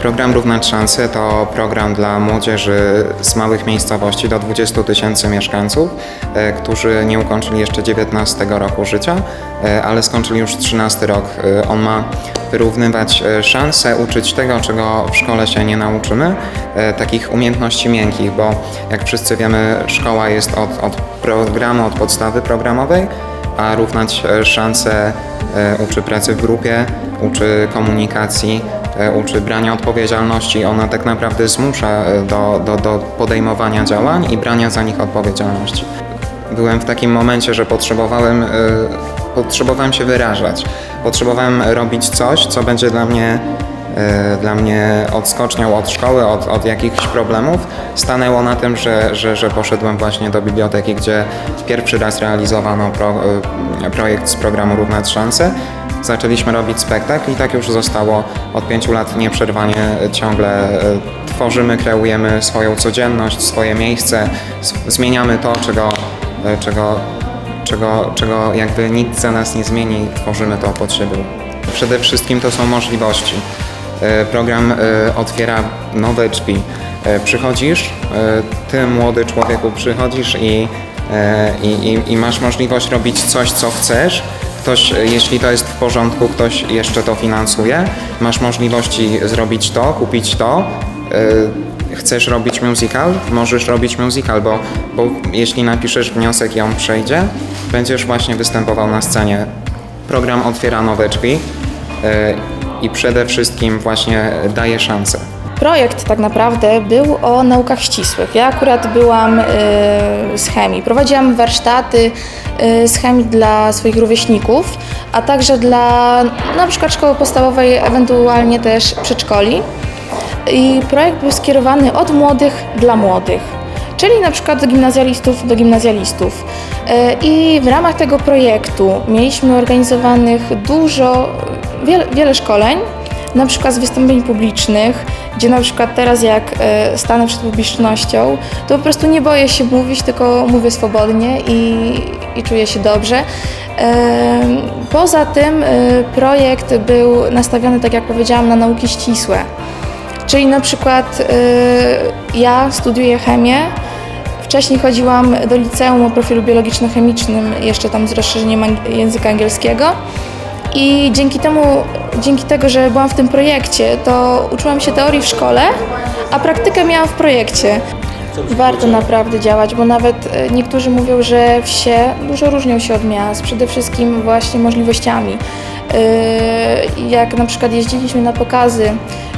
Program Równać Szanse to program dla młodzieży z małych miejscowości do 20 tysięcy mieszkańców, e, którzy nie ukończyli jeszcze 19 roku życia, e, ale skończyli już 13 rok. E, On ma wyrównywać szanse, uczyć tego, czego w szkole się nie nauczymy, takich umiejętności miękkich, bo jak wszyscy wiemy, szkoła jest od, od programu, od podstawy programowej, a równać szanse uczy pracy w grupie, uczy komunikacji, uczy brania odpowiedzialności. Ona tak naprawdę zmusza e, do, do, do podejmowania działań i brania za nich odpowiedzialności. Byłem w takim momencie, że potrzebowałem, e, potrzebowałem się wyrażać. Potrzebowałem robić coś, co będzie dla mnie e, dla mnie odskocznią od szkoły, od, od jakichś problemów, stanęło na tym, że, że, że poszedłem właśnie do biblioteki, gdzie pierwszy raz realizowano pro, e, projekt z programu Równać Szanse. Zaczęliśmy robić spektakl i tak już zostało od pięciu lat nieprzerwanie ciągle e, tworzymy, kreujemy swoją codzienność, swoje miejsce, zmieniamy to, czego, e, czego, czego, czego jakby nikt za nas nie zmieni, tworzymy to pod siebie. Przede wszystkim to są możliwości. E, Program otwiera nowe drzwi. Przychodzisz, ty młody człowieku przychodzisz i, i, i, i masz możliwość robić coś, co chcesz. Ktoś, e, jeśli to jest w porządku, ktoś jeszcze to finansuje. Masz możliwości zrobić to, kupić to. E, Chcesz robić musical? Możesz robić musical, bo, bo jeśli napiszesz wniosek i on przejdzie, będziesz właśnie występował na scenie. Program otwiera nowe drzwi e, i przede wszystkim właśnie daje szansę. Projekt tak naprawdę był o naukach ścisłych. Ja akurat byłam y, z chemii. Prowadziłam warsztaty y, z chemii dla swoich rówieśników, a także dla na przykład szkoły podstawowej, ewentualnie też przedszkoli. I projekt był skierowany od młodych dla młodych, czyli na przykład od gimnazjalistów do gimnazjalistów. E, I w ramach tego projektu mieliśmy organizowanych dużo, wiele, wiele szkoleń, na przykład z wystąpień publicznych, gdzie na przykład teraz jak e, stanę przed publicznością, to po prostu nie boję się mówić, tylko mówię swobodnie i, i czuję się dobrze. E, Poza tym e, projekt był nastawiony, tak jak powiedziałam, na nauki ścisłe. Czyli na przykład y, ja studiuję chemię. Wcześniej chodziłam do liceum o profilu biologiczno-chemicznym, jeszcze tam z rozszerzeniem języka angielskiego. I dzięki temu, dzięki tego, że byłam w tym projekcie, to uczyłam się teorii w szkole, a praktykę miałam w projekcie. Warto naprawdę działać, bo nawet e, niektórzy mówią, że wsie dużo różnią się od miast, przede wszystkim właśnie możliwościami. Yy, Jak na przykład jeździliśmy na pokazy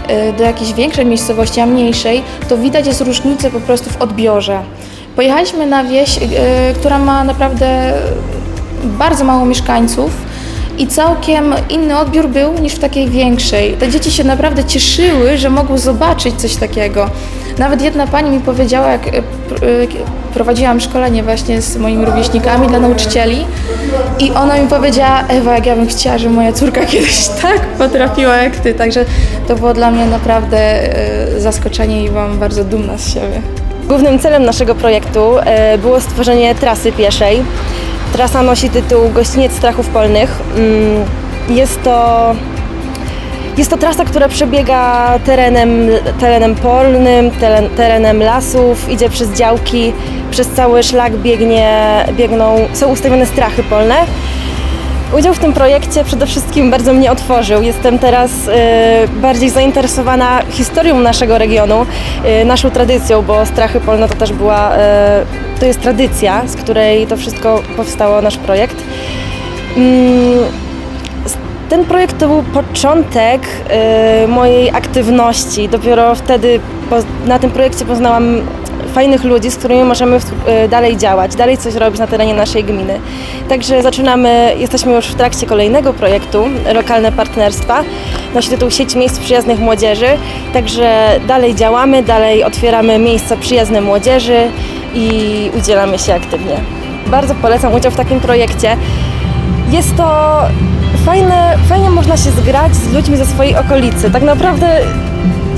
yy, do jakiejś większej miejscowości, a mniejszej, to widać jest różnicę po prostu w odbiorze. Pojechaliśmy na wieś, która ma naprawdę bardzo mało mieszkańców, i całkiem inny odbiór był niż w takiej większej. Te dzieci się naprawdę cieszyły, że mogły zobaczyć coś takiego. Nawet jedna pani mi powiedziała, jak e, e, prowadziłam szkolenie właśnie z moimi rówieśnikami dla nauczycieli i ona mi powiedziała, Ewa, jak ja bym chciała, żeby moja córka kiedyś tak potrafiła jak ty. Także to było dla mnie naprawdę e, zaskoczenie i byłam bardzo dumna z siebie. Głównym celem naszego projektu było stworzenie trasy pieszej. Trasa nosi tytuł Gościniec Strachów Polnych. Mm, Jest to, jest to trasa, która przebiega terenem, terenem polnym, teren, terenem lasów, idzie przez działki, przez cały szlak biegnie, biegną, są ustawione strachy polne. Udział w tym projekcie przede wszystkim bardzo mnie otworzył. Jestem teraz e, bardziej zainteresowana historią naszego regionu, e, naszą tradycją, bo strachy polne to też była, e, to jest tradycja, z której to wszystko powstało, nasz projekt. Mm, ten projekt to był początek e, mojej aktywności. Dopiero wtedy na tym projekcie poznałam fajnych ludzi, z którymi możemy e, dalej działać, dalej coś robić na terenie naszej gminy. Także zaczynamy, jesteśmy już w trakcie kolejnego projektu, lokalne partnerstwa. Nosi tytuł Sieć Miejsc Przyjaznych Młodzieży. Także dalej działamy, dalej otwieramy miejsca przyjazne młodzieży i udzielamy się aktywnie. Bardzo polecam udział w takim projekcie. Jest to fajne, fajnie można się zgrać z ludźmi ze swojej okolicy. Tak naprawdę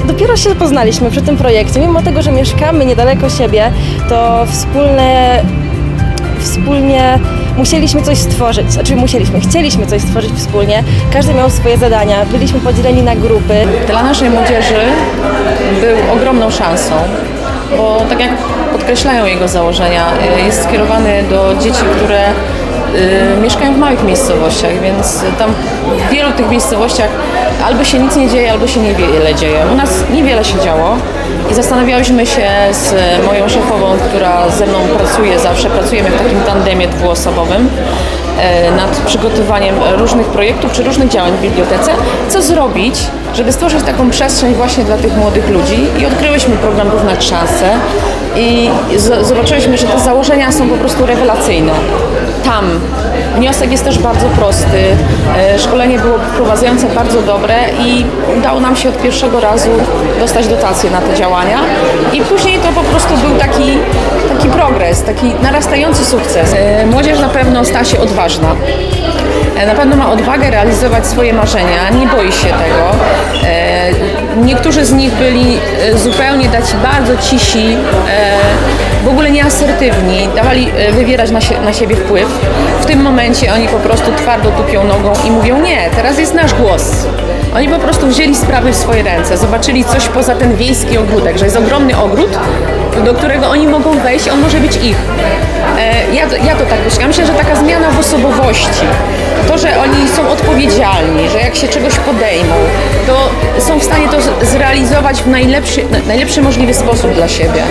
dopiero się poznaliśmy przy tym projekcie. Mimo tego, że mieszkamy niedaleko siebie, to wspólne wspólnie musieliśmy coś stworzyć. Znaczy musieliśmy, chcieliśmy coś stworzyć wspólnie. Każdy miał swoje zadania, byliśmy podzieleni na grupy. Dla naszej młodzieży był ogromną szansą, bo tak jak podkreślają jego założenia, y, jest skierowany do dzieci, które mieszkają w małych miejscowościach, więc tam w wielu tych miejscowościach albo się nic nie dzieje, albo się niewiele dzieje. U nas niewiele się działo i zastanawiałyśmy się z moją szefową, która ze mną pracuje, zawsze pracujemy w takim tandemie dwuosobowym, e, nad przygotowaniem różnych projektów czy różnych działań w bibliotece, co zrobić, żeby stworzyć taką przestrzeń właśnie dla tych młodych ludzi i odkryłyśmy program Równać Szanse i z- zobaczyłyśmy, że te założenia są po prostu rewelacyjne. Tam wniosek jest też bardzo prosty, e, szkolenie było wprowadzające bardzo dobre i udało nam się od pierwszego razu dostać dotacje na te działania i później to po prostu był taki, taki progres, taki narastający sukces. E, Młodzież na pewno stała się odważna. E, Na pewno ma odwagę realizować swoje marzenia, nie boi się tego. Niektórzy z nich byli zupełnie taci bardzo cisi, w ogóle nieasertywni, dawali e, wywierać na, na siebie wpływ. W tym momencie oni po prostu twardo tupią nogą i mówią nie, teraz jest nasz głos. Oni po prostu wzięli sprawy w swoje ręce, zobaczyli coś poza ten wiejski ogródek, że jest ogromny ogród, do którego oni mogą wejść, on może być ich. Ja, to- ja to tak postrzegam. Myślę, że taka zmiana w osobowości, to, że oni są odpowiedzialni, że jak się czegoś podejmą, to są w stanie to zrealizować w najlepszy, na- najlepszy możliwy sposób dla siebie.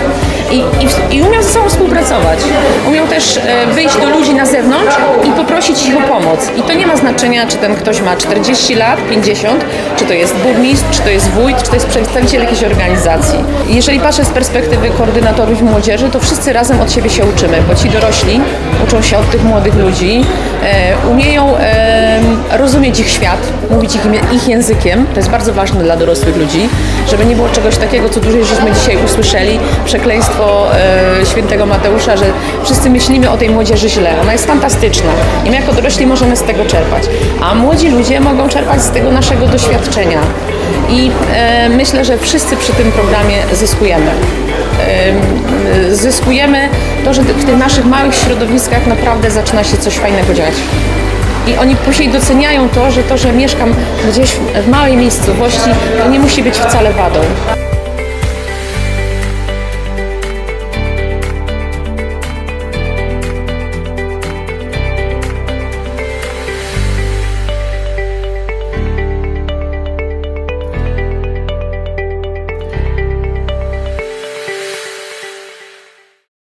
I, i, I umią ze sobą współpracować. Umią też e, wyjść do ludzi na zewnątrz i poprosić ich o pomoc. I to nie ma znaczenia, czy ten ktoś ma 40 lat, 50, czy to jest burmistrz, czy to jest wójt, czy to jest przedstawiciel jakiejś organizacji. Jeżeli patrzę z perspektywy koordynatorów młodzieży, to wszyscy razem od siebie się uczymy, bo ci dorośli uczą się od tych młodych ludzi, e, umieją e, rozumieć ich świat, mówić ich, językiem. To jest bardzo ważne dla dorosłych ludzi, żeby nie było czegoś takiego, co dużo żeśmy dzisiaj usłyszeli, przekleństwo e, świętego Mateusza, że wszyscy myślimy o tej młodzieży źle. Ona jest fantastyczna i my jako dorośli możemy z tego czerpać, a młodzi ludzie mogą czerpać z tego naszego doświadczenia. I myślę, że wszyscy przy tym programie zyskujemy. Zyskujemy to, że w tych naszych małych środowiskach naprawdę zaczyna się coś fajnego dziać. I oni później doceniają to, że to, że mieszkam gdzieś w małej miejscowości, to nie musi być wcale wadą.